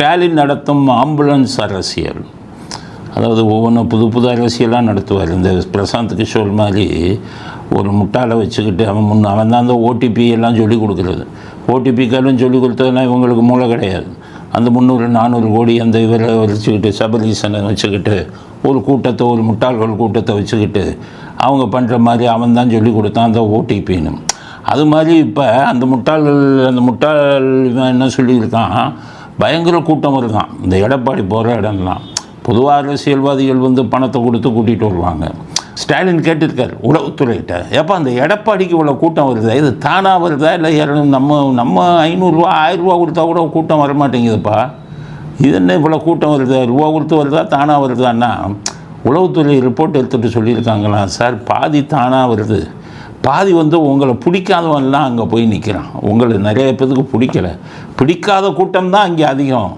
ஸ்டாலின் நடத்தும் ஆம்புலன்ஸ் அரசியல். அதாவது ஒவ்வொன்றும் புது புது அரசியலாக நடத்துவார். இந்த பிரசாந்த் கிஷோர் மாதிரி ஒரு முட்டாளை வச்சுக்கிட்டு அவன் முன் அவன் தான் அந்த ஓடிபி எல்லாம் சொல்லிக் கொடுக்குறது. ஓடிபிக்காலும் சொல்லி கொடுத்ததுலாம் இவங்களுக்கு மூளை கிடையாது. அந்த முந்நூறு நானூறு கோடி அந்த இவரை வச்சுக்கிட்டு சபரீசனை வச்சுக்கிட்டு ஒரு கூட்டத்தை ஒரு முட்டாள்கள் கூட்டத்தை வச்சுக்கிட்டு அவங்க பண்ணுற மாதிரி அவன் தான் சொல்லி கொடுத்தான் அந்த ஓடிபின்னு அது மாதிரி இப்போ அந்த முட்டாள்கள் அந்த முட்டாள் இவன் என்ன சொல்லியிருக்கான்? பயங்கர கூட்டம் இருக்கான் இந்த எடப்பாடி போகிற இடம்லாம். பொதுவாக அரசியல்வாதிகள் வந்து பணத்தை கொடுத்து கூட்டிகிட்டு வருவாங்க. ஸ்டாலின் கேட்டிருக்கார் உளவுத்துறையிட்ட ஏப்பா அந்த எடப்பாடிக்கு இவ்வளோ கூட்டம் வருதா? இது தானாக வருதா? இல்லை இரநூறு நம்ம நம்ம ஐநூறுரூவா ஆயிரரூவா கொடுத்தா கூட கூட்டம் வர மாட்டேங்குதுப்பா. இது என்ன இவ்வளோ கூட்டம் வருது? ரூபா கொடுத்து வருதா? தானாக வருதான்னா? உளவுத்துறை ரிப்போர்ட் எடுத்துகிட்டு சொல்லியிருக்காங்களாம். சார் பாதி தானாக வருது. பாதி வந்து உங்களை பிடிக்காதவன்லாம் அங்கே போய் நிற்கிறான் உங்களை நிறைய பேத்துக்கு பிடிக்கல. பிடிக்காத கூட்டம் தான் அங்கே அதிகம்.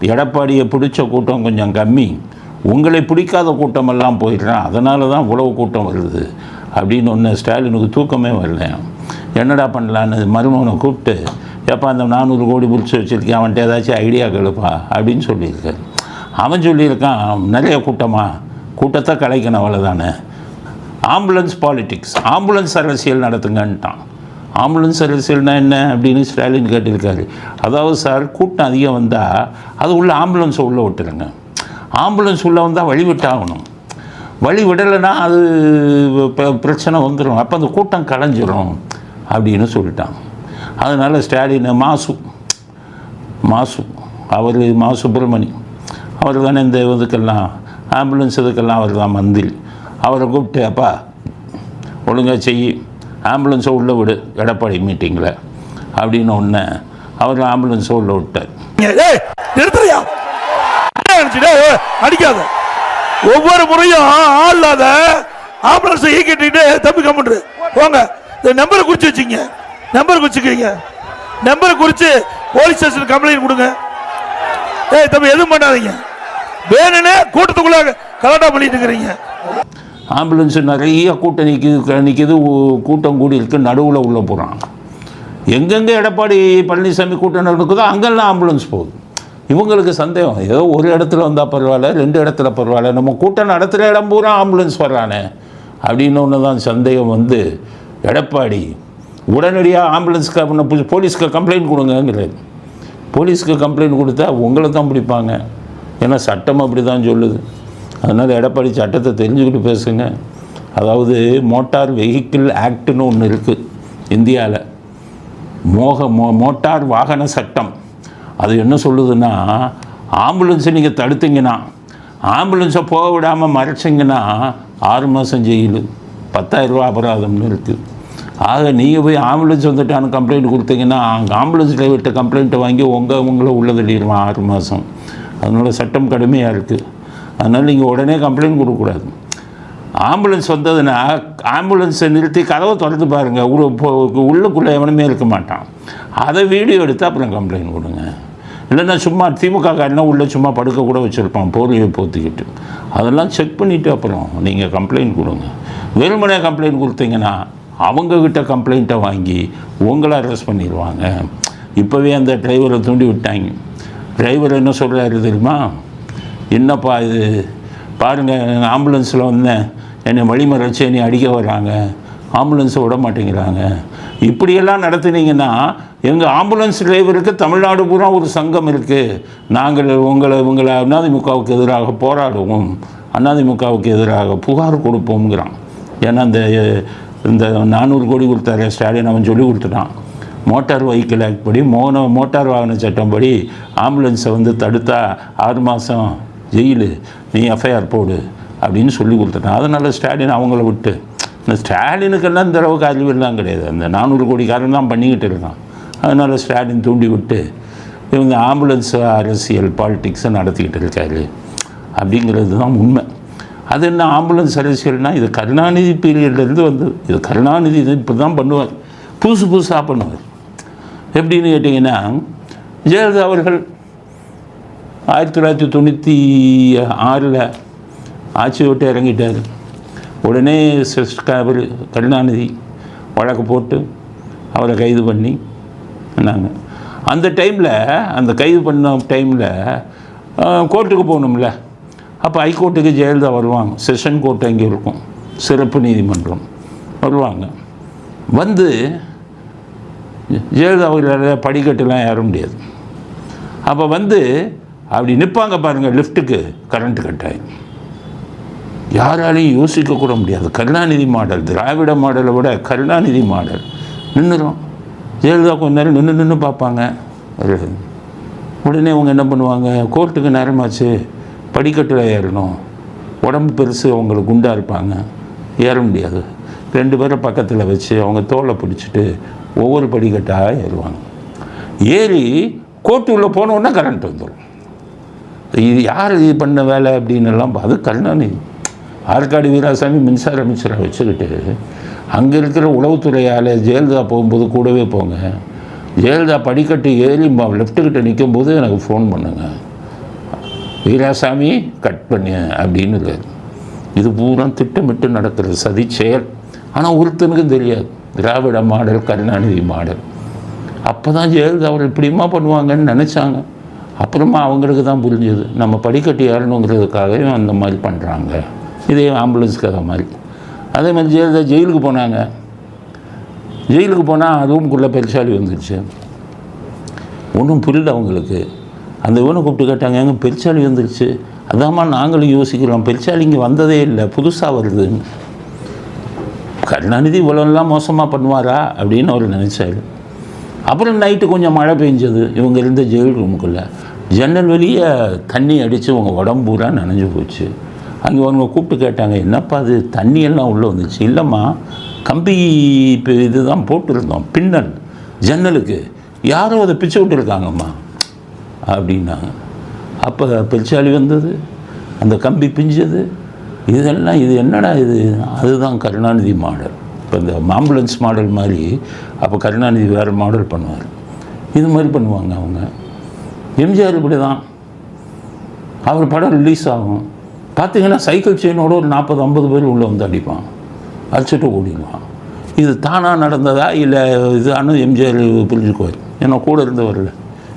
எடப்பாடியை பிடிச்ச கூட்டம் கொஞ்சம் கம்மி. உங்களை பிடிக்காத கூட்டமெல்லாம் போயிடுறான். அதனால தான் உழவு கூட்டம் வருது. அப்படின்னு ஒன்று ஸ்டாலினுக்கு தூக்கமே வரல. என்னடா பண்ணலான்னு மருமகனை கூப்பிட்டு எப்போ அந்த நானூறு கோடி பிடிச்சி வச்சுருக்கேன். அவன்கிட்ட ஏதாச்சும் ஐடியா கேளுப்பா. அப்படின்னு சொல்லியிருக்காரு. அவன் சொல்லியிருக்கான் நிறைய கூட்டமாக கூட்டத்தை கலைக்கணும் அவ்வளோதானே ஆம்புலன்ஸ் பாலிடிக்ஸ் ஆம்புலன்ஸ் அரசியல் நடத்துங்கன்ட்டான். ஆம்புலன்ஸ் அரசியல்னால் என்ன அப்படின்னு ஸ்டாலின் கேட்டிருக்காரு. அதாவது சார் கூட்டம் அதிகம் வந்தால் அது உள்ள ஆம்புலன்ஸை உள்ளே விட்டுருங்க ஆம்புலன்ஸ் உள்ளே வந்தால் வழி விட்டாகணும் வழி விடலைன்னா அது ப- பிரச்சனை வந்துடும் அப்போ அந்த கூட்டம் களைஞ்சிரும் அப்படின்னு சொல்லிட்டான். அதனால் ஸ்டாலின் மாசு. மாசு. அவர் மா சுப்பிரமணி. அவர் தானே இந்த இதுக்கெல்லாம் ஆம்புலன்ஸ் இதுக்கெல்லாம் அவர் தான் மந்திரி. அவரை கூப்பிட்டு அப்பா ஒழுங்காக செய். ஆம்புலன்ஸை உள்ளே விடு. எடப்பாடி மீட்டிங்கில் அப்படின்னு ஒன்று அவர் ஆம்புலன்ஸை உள்ளே விட்டார். ஏய் அடிக்காத. ஒவ்வொரு முறையும் ஆள் இல்லாத ஆம்புலன்ஸ் ஈக்கிட்டு தம்பி கம்முன்று போங்க. இந்த நம்பரை குறிச்சு வச்சுங்க நம்பர் குறிச்சுக்கிறீங்க. நம்பரை குறித்து போலீஸ் ஸ்டேஷன் கம்ப்ளைண்ட் கொடுங்க. ஏய் தம்பி எதுவும் பண்ணாதீங்க. வேணும்னே கூட்டத்துக்குள்ள கலாட்டா பண்ணிட்டு இருக்கிறீங்க. ஆம்புலன்ஸு நிறைய கூட்டம் நிற்கிது நிற்கிது கூட்டம் கூடி இருக்கு நடுவில் உள்ளே போகிறான் எங்கெங்கே எடப்பாடி பழனிசாமி கூட்டம் நடக்குதோ அங்கெல்லாம் ஆம்புலன்ஸ் போகுது. இவங்களுக்கு சந்தேகம். ஏதோ ஒரு இடத்துல வந்தால் பரவாயில்ல ரெண்டு இடத்துல பரவாயில்ல நம்ம கூட்டம் நடத்துகிற இடம் பூரா ஆம்புலன்ஸ் வர்றானே. அப்படின்னு ஒன்று தான் சந்தேகம் வந்து எடப்பாடி. உடனடியாக ஆம்புலன்ஸ்க்கு போலீஸ்க்கு கம்ப்ளைண்ட் கொடுங்கங்கிறது போலீஸ்க்கு கம்ப்ளைண்ட் கொடுத்தா உங்களை தான் பிடிப்பாங்க. ஏன்னா சட்டம் அப்படி தான் சொல்லுது. அதனால் எடப்பாடி சட்டத்தை தெரிஞ்சுக்கிட்டு பேசுங்க. அதாவது மோட்டார் வெஹிக்கிள் ஆக்ட்னு ஒன்று இருக்குது இந்தியாவில் மோக மோ மோட்டார் வாகன சட்டம். அது என்ன சொல்லுதுன்னா ஆம்புலன்ஸை நீங்கள் தடுத்தீங்கன்னா ஆம்புலன்ஸை போக விடாமல் மறைச்சிங்கன்னா ஆறு மாதம் ஜெயில். பத்தாயிரரூபா அபராதம்னு இருக்குது ஆக நீங்கள் போய் ஆம்புலன்ஸ் வந்துட்டான்னு கம்ப்ளைண்ட் கொடுத்தீங்கன்னா அங்கே ஆம்புலன்ஸ் டிரைவர்கிட்ட கம்ப்ளைண்ட்டை வாங்கி உங்கள் உங்களை உள்ளதடிடுவான் ஆறு மாதம் அதனால் சட்டம் கடுமையாக இருக்குது அதனால் நீங்கள் உடனே கம்ப்ளைண்ட் கொடுக்கக்கூடாது. ஆம்புலன்ஸ் வந்ததுன்னா ஆம்புலன்ஸை நிறுத்தி கதவை திறந்து பாருங்கள் உள்ள உள்ளுக்குள்ளே எவனுமே இருக்க மாட்டான். அதை வீடியோ எடுத்து அப்புறம் கம்ப்ளைண்ட் கொடுங்க. இல்லைன்னா சும்மா திமுக காரனா உள்ளே சும்மா படுக்க கூட வச்சுருப்பான். போர்வையை போத்திக்கிட்டு. அதெல்லாம் செக் பண்ணிவிட்டு அப்புறம் நீங்கள் கம்ப்ளைண்ட் கொடுங்க. வெறுமனே கம்ப்ளைண்ட் கொடுத்தீங்கன்னா அவங்கக்கிட்ட கம்ப்ளைண்ட்டை வாங்கி உங்களை அரெஸ்ட் பண்ணிடுவாங்க இப்போவே அந்த டிரைவரை தூண்டி விட்டாங்க. டிரைவர் என்ன சொல்கிறாரு தெரியுமா? என்னப்பா இது? பாருங்கள் ஆம்புலன்ஸில் வந்தேன். என்னை வழிமறைச்சு என்னை அடிக்க வர்றாங்க. ஆம்புலன்ஸை விட மாட்டேங்கிறாங்க. இப்படியெல்லாம் நடத்துனீங்கன்னா எங்கள் ஆம்புலன்ஸ் டிரைவருக்கு தமிழ்நாடு பூரா ஒரு சங்கம் இருக்குது நாங்கள் உங்களை உங்களை அதிமுகவுக்கு எதிராக போராடுவோம். அதிமுகவுக்கு எதிராக புகார் கொடுப்போம்ங்கிறான். ஏன்னா இந்த இந்த நானூறு கோடி கொடுத்தாரு ஸ்டாலின். அவன் சொல்லி கொடுத்துட்டான். மோட்டார் வெஹிக்கிள் ஆக்ட் படி மோன மோட்டார் வாகன சட்டம் படி ஆம்புலன்ஸை வந்து தடுத்தா ஆறு மாதம் ஜெயிலு நீ எஃப்ஐஆர் போடு அப்படின்னு சொல்லி கொடுத்துட்டான். அதனால் ஸ்டாலின் அவங்கள விட்டு. இந்த ஸ்டாலினுக்கெல்லாம் இந்த அளவுக்கு அறிவெல்லாம் கிடையாது. அந்த நானூறு கோடிக்காரன் தான் பண்ணிக்கிட்டு இருக்கான். அதனால் ஸ்டாலின் தூண்டி விட்டு இவங்க ஆம்புலன்ஸ் அரசியல் பாலிடிக்ஸை நடத்திக்கிட்டு இருக்காரு. அப்படிங்கிறது தான் உண்மை. அது என்ன ஆம்புலன்ஸ் அரசியல்னால் இது கருணாநிதி பீரியட்லேருந்து வந்தது. இது கருணாநிதி இது இப்படி தான் பண்ணுவார். புதுசு புதுசாக பண்ணுவார். எப்படின்னு கேட்டிங்கன்னா ஜெயலலிதா அவர்கள் ஆயிரத்தி தொள்ளாயிரத்தி தொண்ணூற்றி ஆறில் ஆட்சி விட்டு இறங்கிட்டார். உடனே சிஸ்- அவர் கருணாநிதி வழக்கு போட்டு அவரை கைது பண்ணி நாங்க அந்த டைமில் அந்த கைது பண்ண டைமில் கோர்ட்டுக்கு போகணும்ல. அப்போ ஹைகோர்ட்டுக்கு ஜெயலலிதா வருவாங்க. செஷன் கோர்ட் அங்கே இருக்கும். சிறப்பு நீதிமன்றம் வருவாங்க. வந்து ஜெயலலிதா அவர்களால் படிக்கட்டுலாம் ஏற முடியாது. அப்போ வந்து அப்படி நிற்பாங்க பாருங்கள் லிஃப்ட்டுக்கு கரண்ட் கட்டாயம் யாராலையும் யோசிக்க கூட முடியாது. கருணாநிதி மாடல் திராவிட மாடலை விட கருணாநிதி மாடல். நின்றுரும் ஜெயலலிதா கொஞ்ச நேரம் நின்று நின்று பார்ப்பாங்க. உடனே அவங்க என்ன பண்ணுவாங்க? கோர்ட்டுக்கு நேரமாச்சு படிக்கட்டில் ஏறணும். உடம்பு பெருசு அவங்களுக்கு குண்டாக இருப்பாங்க. ஏற முடியாது. ரெண்டு பேரை பக்கத்தில் வச்சு அவங்க தோலை பிடிச்சிட்டு ஒவ்வொரு படிக்கட்டாக ஏறுவாங்க. ஏறி கோர்ட்டு உள்ளே போனோன்னா கரண்ட் வந்துடும் இது யார் இது பண்ண வேலை அப்படின்னு எல்லாம் அது கருணாநிதி. ஆற்காடு வீராசாமி மின்சார அமைச்சராக வச்சுக்கிட்டு அங்கே இருக்கிற உளவுத்துறையால் ஜெயலலிதா போகும்போது கூடவே போங்க. ஜெயலலிதா படிக்கட்டு ஏறி லெஃப்ட்டுக்கிட்ட நிற்கும்போது எனக்கு ஃபோன் பண்ணுங்க. வீராசாமி கட் பண்ணு அப்படின்னு இருக்காரு. இது பூரா திட்டமிட்டு நடக்கிறது சதி செயல். ஆனால் ஒருத்தனுக்கும் தெரியாது. Dravida model Karunanidhi model. அப்போ தான் ஜெயலலிதா அவர் இப்படியுமா பண்ணுவாங்கன்னு நினச்சாங்க. அப்புறமா அவங்களுக்கு தான் புரிஞ்சுது. நம்ம படிக்கட்டு ஏறணுங்கிறதுக்காகவே அந்த மாதிரி பண்ணுறாங்க இதே ஆம்புலன்ஸ் கதை மாதிரி. அதே மாதிரி ஜெயலலிதா ஜெயிலுக்கு போனாங்க. ஜெயிலுக்கு போனால் ரூம்குள்ளே பெருசாலி வந்துடுச்சு ஒன்றும் புரியல அவங்களுக்கு. அந்த இவனை கூப்பிட்டு கேட்டாங்க எங்கே பெருசாலி வந்துருச்சு? அதாம்மா நாங்களும் யோசிக்கிறோம். பெருசாலி இங்கே வந்ததே இல்லை புதுசாக வருதுன்னு. கருணாநிதி இவ்வளோலாம் மோசமாக பண்ணுவாரா அப்படின்னு அவர் நினச்சாரு. அப்புறம் நைட்டு கொஞ்சம் மழை பெஞ்சது. இவங்க இருந்த ஜெயில் ரூமுக்குள்ளே ஜன்னல் வெளியே தண்ணி அடித்து உங்கள் உடம்பு பூரா நனைஞ்சு போச்சு. அங்கே அவங்க கூப்பிட்டு கேட்டாங்க என்னப்பா அது தண்ணியெல்லாம் உள்ளே வந்துச்சு. இல்லைம்மா கம்பி இப்போ இதுதான் போட்டிருந்தோம். பின்னல் ஜன்னலுக்கு. யாரோ அதை பிச்சு விட்டுருக்காங்கம்மா. அப்படின்னாங்க. அப்போ பெருச்சாளி வந்தது. அந்த கம்பி பிஞ்சது. இதெல்லாம் இது என்னடா இது? அதுதான் கருணாநிதி மாடல். இப்போ இந்த ஆம்புலன்ஸ் மாடல் மாதிரி அப்போ கருணாநிதி வேறு மாடல் பண்ணுவார். இது மாதிரி பண்ணுவாங்க அவங்க. எம்ஜிஆர் இப்படி தான் அவர் படம் ரிலீஸ் ஆகும். பார்த்தீங்கன்னா சைக்கிள் செயினோட ஒரு நாற்பது ஐம்பது பேர் உள்ளே வந்து அடிப்பான். அடிச்சுட்டு ஓடிடுவான். இது தானாக நடந்ததா? இல்லை இது எம்ஜிஆர் புரிஞ்சுக்குவார். ஏன்னா கூட இருந்தவரில்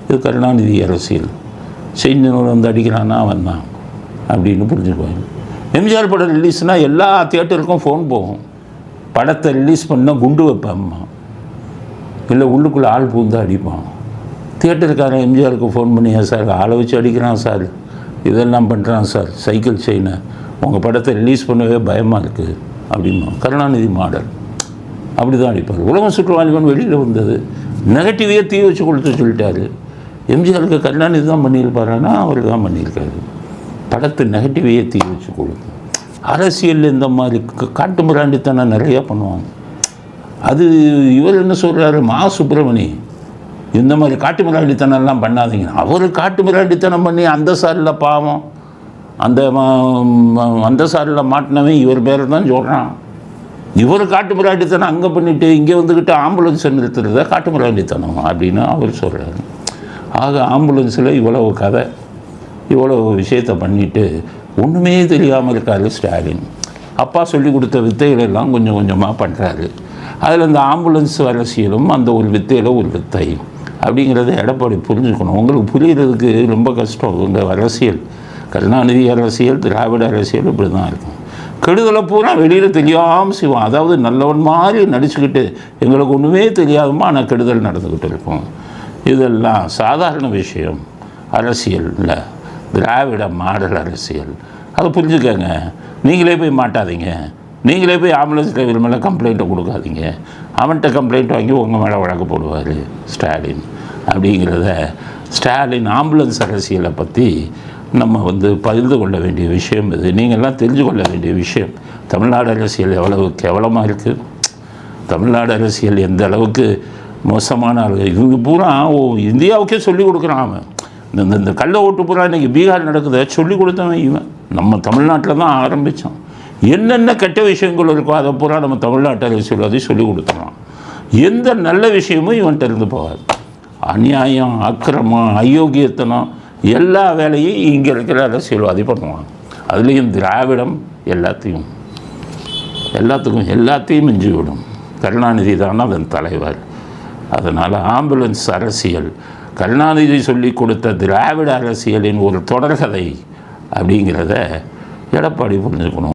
இது கருணாநிதி அரசியல். செயினோட வந்து அடிக்கிறானா அவன் தான். அப்படின்னு புரிஞ்சுக்குவாங்க எம்ஜிஆர் படம் ரிலீஸ்னால் எல்லா தியேட்டருக்கும் ஃபோன் போகும். படத்தை ரிலீஸ் பண்ணால் குண்டு வைப்பாம்மா இல்லை உள்ளுக்குள்ளே ஆள் பூந்து அடிப்பான். தியேட்டருக்காரன் எம்ஜிஆருக்கு ஃபோன் பண்ணி சார் ஆளை வச்சு அடிக்கிறான் சார். இதெல்லாம் பண்ணுறான் சார். சைக்கிள் செயினை. உங்கள் படத்தை ரிலீஸ் பண்ணவே பயமாக இருக்குது அப்படிமா கருணாநிதி மாடல். அப்படி தான் அடிப்பார். உலகம் சுற்றுவாளிவன் வெளியில் வந்தது. நெகட்டிவே தீ வச்சு கொடுத்து சொல்லிட்டாரு. எம்ஜிஆருக்கு கருணாநிதி தான் பண்ணியிருப்பாருன்னா அவர் தான் பண்ணியிருக்காரு. படத்தை நெகட்டிவையே தீ வச்சு கொடுக்கும் அரசியல் இந்த மாதிரி காட்டு மிராண்டித்தனம் நிறையா பண்ணுவாங்க. அது இவர் என்ன சொல்கிறாரு மா சுப்பிரமணி இந்த மாதிரி காட்டு மிராண்டித்தனம்லாம் பண்ணாதீங்க. அவர் காட்டு மிராண்டித்தனம் பண்ணி அந்த சாரில் பாவம் அந்த அந்த சாரில் மாட்டினவன் இவர் பேரை தான் சொல்கிறான் இவர் காட்டு மிராண்டித்தனம் அங்கே பண்ணிட்டு இங்கே வந்துக்கிட்டு ஆம்புலன்ஸை நிறுத்துறத காட்டு மிராண்டித்தனம் அப்படின்னு அவர் சொல்கிறாரு ஆக ஆம்புலன்ஸில் இவ்வளவு கதை இவ்வளோ விஷயத்தை பண்ணிவிட்டு ஒன்றுமே தெரியாமல் இருக்காரு ஸ்டாலின். அப்பா சொல்லி கொடுத்த வித்தைகளெல்லாம் கொஞ்சம் கொஞ்சமாக பண்ணுறாரு அதில் இந்த ஆம்புலன்ஸ் அரசியலும் அந்த ஒரு வித்தையில் ஒரு வித்தை. அப்படிங்கிறத எடப்பாடி புரிஞ்சுக்கணும். உங்களுக்கு புரிகிறதுக்கு ரொம்ப கஷ்டம். இந்த அரசியல் கருணாநிதி அரசியல் திராவிட அரசியல் இப்படி தான் இருக்கும். கெடுதலை பூரா வெளியில் தெரியாமல் செய்வோம் அதாவது நல்லவன் மாதிரி நடிச்சுக்கிட்டு எங்களுக்கு ஒன்றுமே தெரியாதமா ஆனால் கெடுதல் நடந்துக்கிட்டு இருக்கும். இதெல்லாம் சாதாரண விஷயம். அரசியலில். திராவிட மாடல் அரசியல். அதை புரிஞ்சுக்கங்க. நீங்களே போய் மாட்டாதீங்க. நீங்களே போய் ஆம்புலன்ஸ் டிரைவர் மேலே கம்ப்ளைண்ட்டை கொடுக்காதீங்க. அவன்கிட்ட கம்ப்ளைண்ட் வாங்கி உங்கள் மேலே வழக்கு போடுவார் ஸ்டாலின். அப்படிங்கிறத ஸ்டாலின் ஆம்புலன்ஸ் அரசியலை பற்றி நம்ம வந்து பகிர்ந்து கொள்ள வேண்டிய விஷயம் இது. நீங்கள்லாம் தெரிஞ்சு கொள்ள வேண்டிய விஷயம். தமிழ்நாடு அரசியல் எவ்வளவு கேவலமாக இருக்குது தமிழ்நாடு அரசியல் எந்த அளவுக்கு மோசமான ஆளு இவங்க பூரா இந்தியாவுக்கே சொல்லி கொடுக்குறான் அவன். இந்த இந்த- இந்த கள்ள ஓட்டு பூரா இன்றைக்கி பீகார் நடக்குது. சொல்லி கொடுத்தவன் இவன். நம்ம தமிழ்நாட்டில் தான் ஆரம்பித்தான் என்னென்ன கெட்ட விஷயங்கள் இருக்கோ அதை பூரா நம்ம தமிழ்நாட்டு அரசியல்வாதி சொல்லி கொடுத்துருவான். எந்த நல்ல விஷயமும் இவன்கிட்ட இருந்து போகாது. அநியாயம் அக்கிரமம் அயோக்கியத்தனம் எல்லா வேலையும் இங்கே இருக்கிற அரசியல்வாதி பண்ணுவான் அதுலேயும் திராவிடம் எல்லாத்தையும் எல்லாத்துக்கும் எல்லாத்தையும் மிஞ்சி விடும். கருணாநிதி தான் அதன் தலைவர். அதனால் ஆம்புலன்ஸ் அரசியல் கருணாநிதி சொல்லி கொடுத்த திராவிட அரசியலின் ஒரு தொடர்கதை அப்படிங்கிறத எடப்பாடி புரிஞ்சுக்கணும்.